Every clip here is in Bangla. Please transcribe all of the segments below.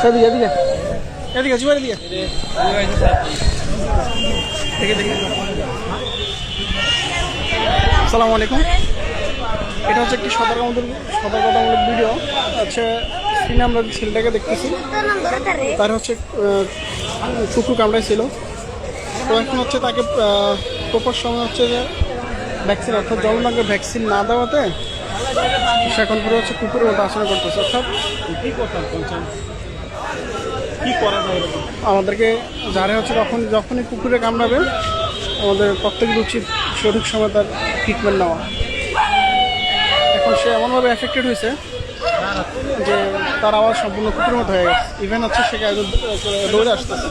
সেদিকে এদিকে এদিকে, জুয়ার এদিকে দেখে আসসালামু আলাইকুম। এটা হচ্ছে একটি সতর্কতামূলক সতর্কতামূলক ভিডিও হচ্ছে স্ক্রিনে আমরা ছেলেটাকে দেখতেছি, তার হচ্ছে কুকুর কামড়াইছিল। তো এখন হচ্ছে তাকে প্রপার সময় হচ্ছে যে ভ্যাকসিন অর্থাৎ জলনাঙ্গের ভ্যাকসিন না দেওয়াতে সে এখন পুরো হচ্ছে কুকুরের মতো আচরণ করতেছে অর্থাৎ কি করতাম করা যায় আমাদেরকে যারা হচ্ছে তখন যখনই কুকুরে কামড়াবে আমাদের প্রত্যেকের উচিত সঠিক সময় তার ট্রিটমেন্ট নেওয়া। এখন সে এমনভাবে এফেক্টেড হয়েছে যে তার আওয়াজ সম্পূর্ণ কুকুরের মতো হয়ে গেছে। ইভেন হচ্ছে সে দৌড়ে আসতেছে।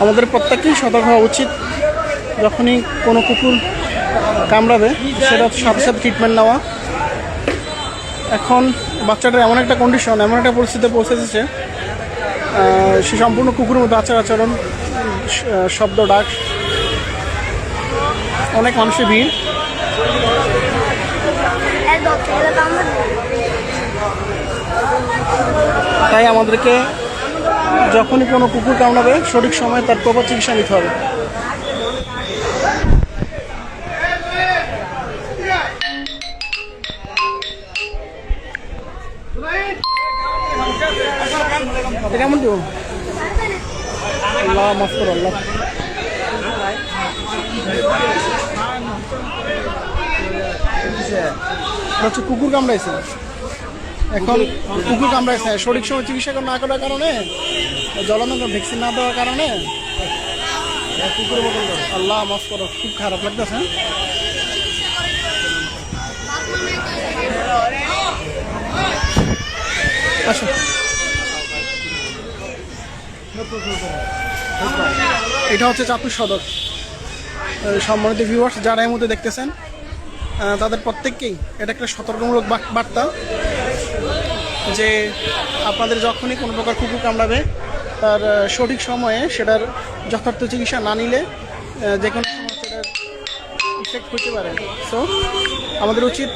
আমাদের প্রত্যেকেই সতর্ক হওয়া উচিত। যখনই কোনো কুকুর কামড়াবে সেটা সাথে সাথে ট্রিটমেন্ট নেওয়া। এখন বাচ্চাটার এমন একটা কন্ডিশন এমন একটা পরিস্থিতিতে পৌঁছেছে আহ, সে সম্পূর্ণ কুকুরের মতো আচার আচরণ শব্দ ডাক। অনেক মানুষের ভিড়। তাই আমাদেরকে যখনই কোনো কুকুর কামড়াবে, সঠিক সময়ে তার প্রপার চিকিৎসা নিতে হবে। কেমন দিব? আল্লাহ মাফ আল্লাহ এটা হচ্ছে কুকুর কামড়াইছে। এখন কুকুর কামড়াইছে, সঠিক সময় চিকিৎসা না করার কারণে জলানন্দ ভ্যাকসিন না দেওয়ার কারণে আল্লাহ মাফ করো, খুব খারাপ লাগতেছে আসো। এটা হচ্ছে চাঁদপুর সদর। সম্মানিত ভিউয়ার্স যারা এই মধ্যে দেখতেছেন তাদের প্রত্যেককেই এটা একটা সতর্কমূলক বার্তা যে আপনাদের যখনই কোনো প্রকার কুকুর কামড়াবে, তার সঠিক সময়ে সেটার যথার্থ চিকিৎসা না নিলে যে কোনো সময় সেটার হতে পারে। সো আমাদের উচিত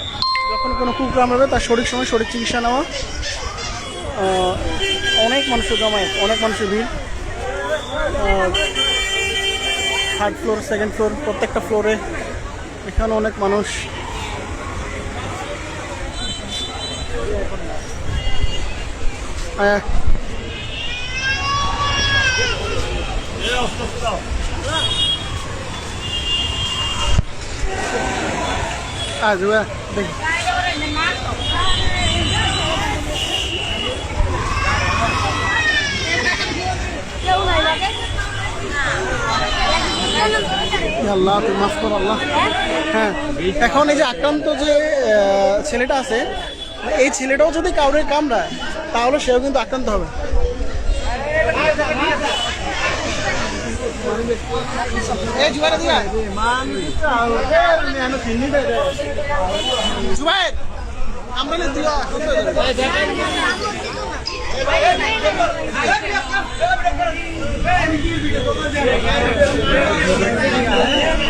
যখন কোনো কুকুর কামড়াবে, তার সঠিক সময় সঠিক চিকিৎসা নেওয়া। অনেক মানুষের জমায়েত, অনেক মানুষের ভিড়। থার্ড ফ্লোর সেকেন্ড ফ্লোর প্রত্যেকটা ফ্লোরে এখানে অনেক মানুষ। আজ আল্লাহ তুই মাফ কর আল্লাহ। হ্যাঁ এখন এই যে আক্রান্ত যে ছেলেটা আছে, এই ছেলেটাও যদি কাউরে কামড়ায়, তাহলে সেও কিন্তু আক্রান্ত হবে। আমরা Thank you.